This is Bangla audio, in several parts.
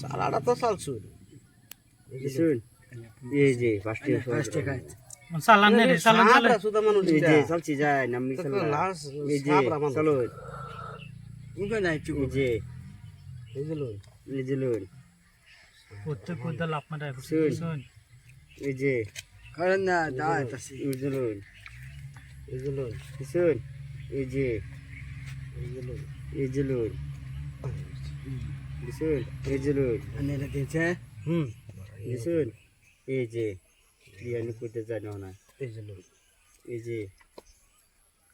সালাটা তো চালছুন দিছুন এই যে পাঁচটি ফার্স্টে খাই নে রে চালান চালান সুদা মানুষ এই যে চালছি যায় নামি চল এই যে সাপরা মানুষ নাই চুপ এই যে এই যে লই এই যে লুন করতে করতে লাভ মারা শুন। শুন এই যে কারণ না দাই তাসি এই যে লুন এই যে লই দিছুন এই যে এই যে লই এই যে লুন দিছুন এই যে লুন আনে রে দিছে হুম দিছুন এই যে ইয়ানি করতে জানো না? এই যে লই। এই যে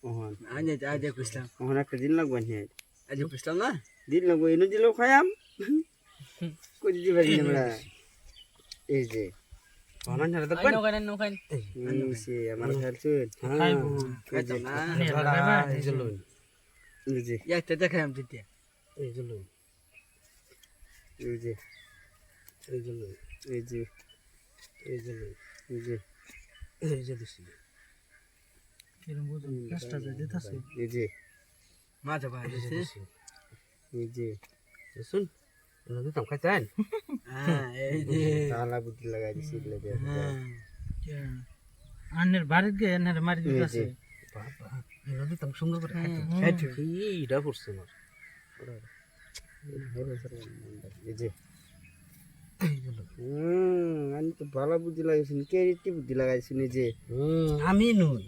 ওহন। আনে আজ কুছলাম ওহন একটা দিন লাগবে হ্যাঁ আজ কুছলাম না? দিন লাগবে এনে দিলেও খায়াম। কই দিতে পারি না আমরা? এই যে আমার খেলছুন হ্যাঁ খাইতো না এই যে এই যে তে এই যে এই যে এই যে এই যে দিছি কিরম বুঝুন কাজটা যে দিতাছে? এই যে মা যাবা দিছে এই যে শুন না দিতাম খাইতেন হ্যাঁ এই যে। তালা বুদ্ধি লাগাই দিছি এগুলো দিয়ে হ্যাঁ আনের বাড়িতে গিয়ে এনের মারি দিতাছে বাবা এগুলো দিতাম সুন্দর করে খাইতো? খাইতো এটা পড়ছে আমার। আমি তো ভালো বুদ্ধি লাগাইছি কে রিটি বুদ্ধি লাগাইছি নিজে হুম আমি নই।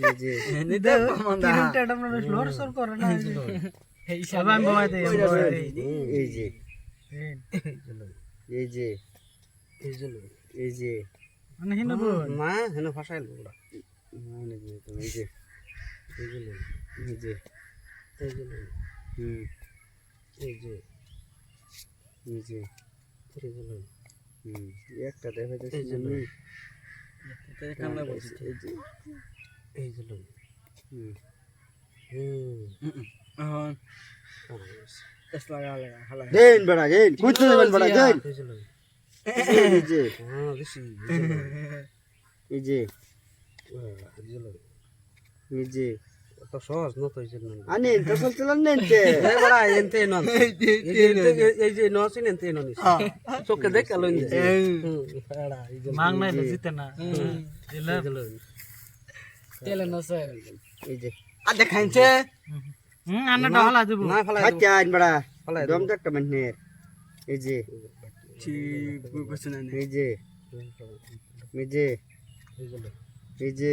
এই যে। এনে দে মামা কিরমটা এটা আমরা লোর সর করে না এই যে। এই যে এই যে মানে মা হেন ফাসাইল ওরা। মানে যে এই যে এই যে এই যে এই যে লই হুম। এই যে এই যে এই হুম একটা দেখা যাচ্ছে এই যে না কামড়া বলছে এই যে। এই যে হুম। হুম। এস লাগা লাগা হালা দেন বড়া দেন কুইতে দেবেন বড়া দেন এই যে লই। এই যে। হ্যাঁ দিছি এই যে এই যে লই। এই যে। তো সহজ না তো এই যে নন তো চল চল নেন তে। এনতে নন এই যে নসিন এনতে নন চোখে দেখ লইন যে এই। যে মাং নাই তো জিতে না। এলা। এই যে। নসে এই যে। আ দেখাইছে? হুম আন্না ডালা দিব। না ফলাই খাচ্ছে আইন বড়া। ফলাই দম একটা মানের এই যে। ছি বুঝছ না এই যে। এই যে। এই যে এই যে।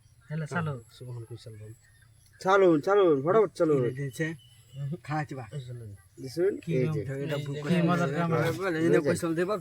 হ্যাঁ? হ্যাঁ যে চলো সুবহান কই সাললাম চালুন চালুন ফটাফট চালুন দিছে খাচ বা দিছুন এই এটা বুক কি কাম বলে এনে পয়সা দেবা